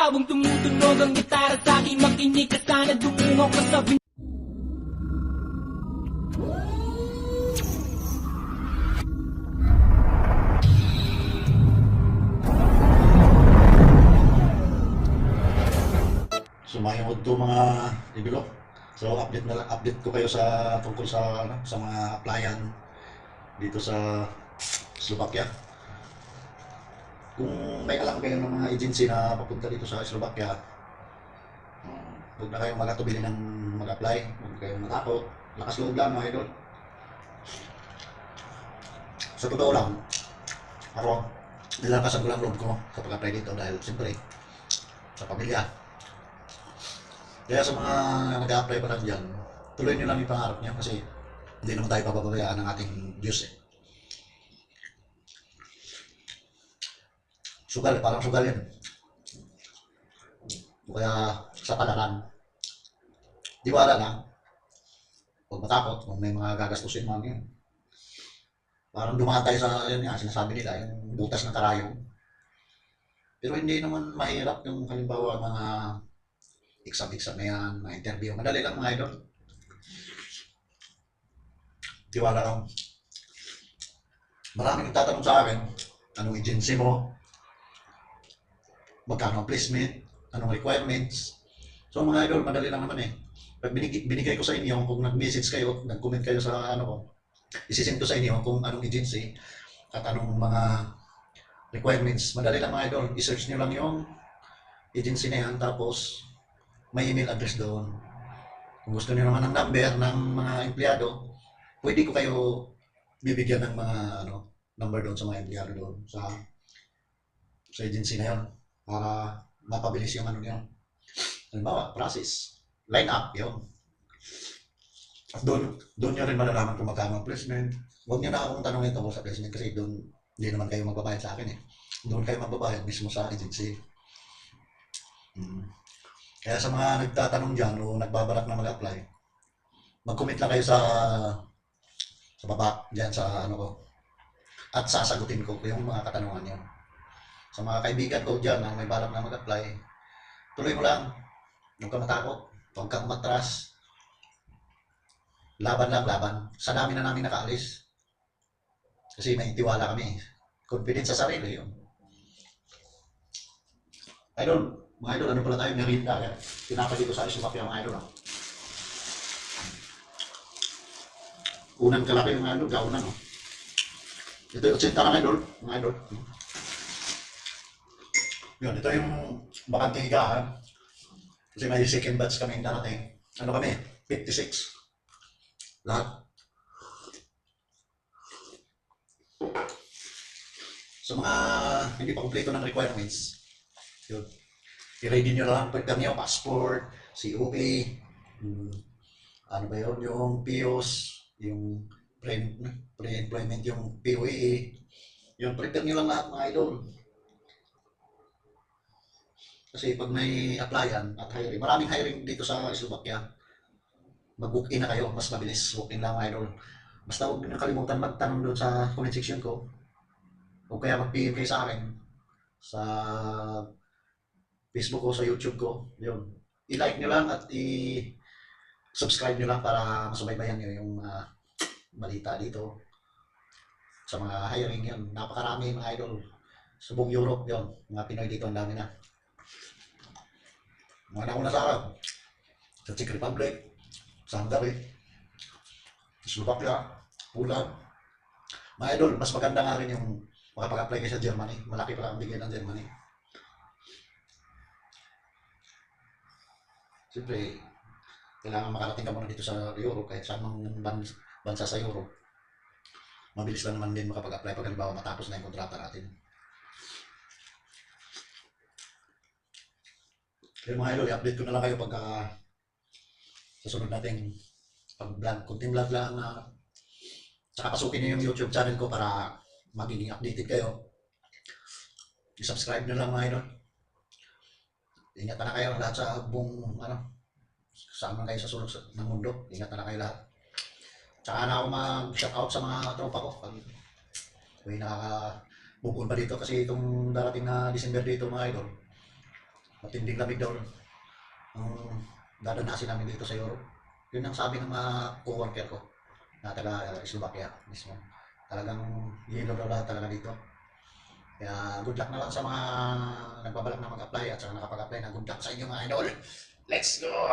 Habang tumutunog ang gitara sa akin Makinig ka sana dumungaw ka sa bin- Sumayod to mga ibilo. So update na update ko kayo sa tungkol sa ano, sa mga applyan dito sa Slovakia. Kung may alam kayo ng mga agency na papunta dito sa Slovakia, huwag na kayong magatubili ng mag-apply, huwag kayong matakot. Lakas loob lang mga idol. Sa totoo lang, ako, nilakasan ko lang loob ko sa pag-apply dito dahil siyempre, sa pamilya, kaya sa mga nag-a-apply pa lang dyan, tuloy nyo lang yung pangarap niya kasi hindi naman tayo papabayaan ng ating Diyos eh. Sugal, parang sugal yan. O kaya sa palaran. Diwala lang. Huwag matakot kung may mga gagastusin mga yun. Parang dumaan tayo sa, yun nga, sinasabi nila, yung butas ng karayong. Pero hindi naman mahirap yung halimbawa mga exam-exam na yan, mga interview. Madali lang mga idol. Tiwala lang. Maraming nagtatanong sa akin, anong agency mo? Magkano ang placement? Anong requirements? So mga idol, madali lang naman eh. Pag binigay, binigay ko sa inyo, kung nag-message kayo, nag-comment kayo sa ano ko, isisend ko sa inyo kung anong agency at anong mga requirements. Madali lang mga idol. I-search nyo lang yung agency na yan. Tapos, may email address doon. Kung gusto niyo naman ng number ng mga empleyado, pwede ko kayo bibigyan ng mga ano, number doon sa mga empleyado doon sa sa agency na yan para mapabilis yung ano niyo. Halimbawa, process, line up, yun. At doon, doon nyo rin malalaman kung magkano ang placement. Huwag nyo na akong tanongin tungkol sa placement kasi doon, hindi naman kayo magbabayad sa akin eh. Doon kayo magbabayad mismo sa agency. Mm. Kaya sa mga nagtatanong dyan o nagbabarak na mag-apply, mag-comment lang kayo sa sa baba, dyan sa ano ko. At sasagutin ko yung mga katanungan niyo. Sa mga kaibigan ko dyan na may balak na mag-apply, tuloy mo lang. Huwag ka matakot. Huwag kang matras. Laban lang, laban. Sa dami na namin nakaalis. Kasi may tiwala kami. Confidence sa sarili yun. Idol, mga idol, ano pala tayo merinda? Kaya tinapay dito sa Isumapia mga idol. ah. Unang kalaki mga idol, gaunan. Ito yung 80 ka idol, mga idol. Yun, ito yung bakanteng higaan. Kasi may second batch kami darating. Ano kami? 56. Lahat. Sa mga hindi pa kumpleto ng requirements, yun. I-ready nyo lang pagka nyo, passport, COA, mm, ano ba yun, yung POS, yung pre- pre-employment, yung POA, yun, prepare nyo lang lahat mga idol. Kasi pag may applyan at hiring, maraming hiring dito sa Slovakia, mag-book in na kayo, mas mabilis, book in lang idol. Basta huwag nyo kalimutan magtanong doon sa comment section ko. O kaya mag-PM kayo sa akin sa Facebook ko, sa YouTube ko. Yun. I-like nyo lang at i-subscribe nyo lang para masubaybayan nyo yung mga balita dito. Sa mga hiring yun. Napakarami mga idol. Sa buong Europe yun. Mga Pinoy dito ang dami na. Mga nauna sa akin. Sa Czech Republic. Sa Hungary. Slovakia. Poland. Mga idol, mas maganda nga rin yung makapag-apply kayo sa Germany. Malaki pala ang bigay ng Germany. Siyempre, kailangan makarating ka muna dito sa Europe kahit saan mang ban- bansa sa Europe. Mabilis lang naman din makapag-apply pag halimbawa matapos na yung kontrata natin. Kaya mga idol, i-update ko na lang kayo pagka sa sunod nating pag-vlog. Kunting vlog lang na Tsaka pasukin niyo yung YouTube channel ko para magiging updated kayo. I-subscribe nyo lang mga idol. Ingat na kayo lahat sa buong ano, saan man kayo sa sulok ng mundo. Ingat na kayo lahat. Tsaka na ako mag-shoutout sa mga tropa ko. Pag may nakaka bukod pa dito kasi itong darating na December dito mga idol. Matinding lamig daw ang dadanasin namin dito sa Europe. Yun ang sabi ng mga co-worker ko na taga uh, Slovakia mismo. Talagang yelo daw lahat talaga dito. Kaya good luck na lang sa mga nagbabalak na mag-apply at sa nakapag-apply na good luck sa inyo mga idol. Let's go!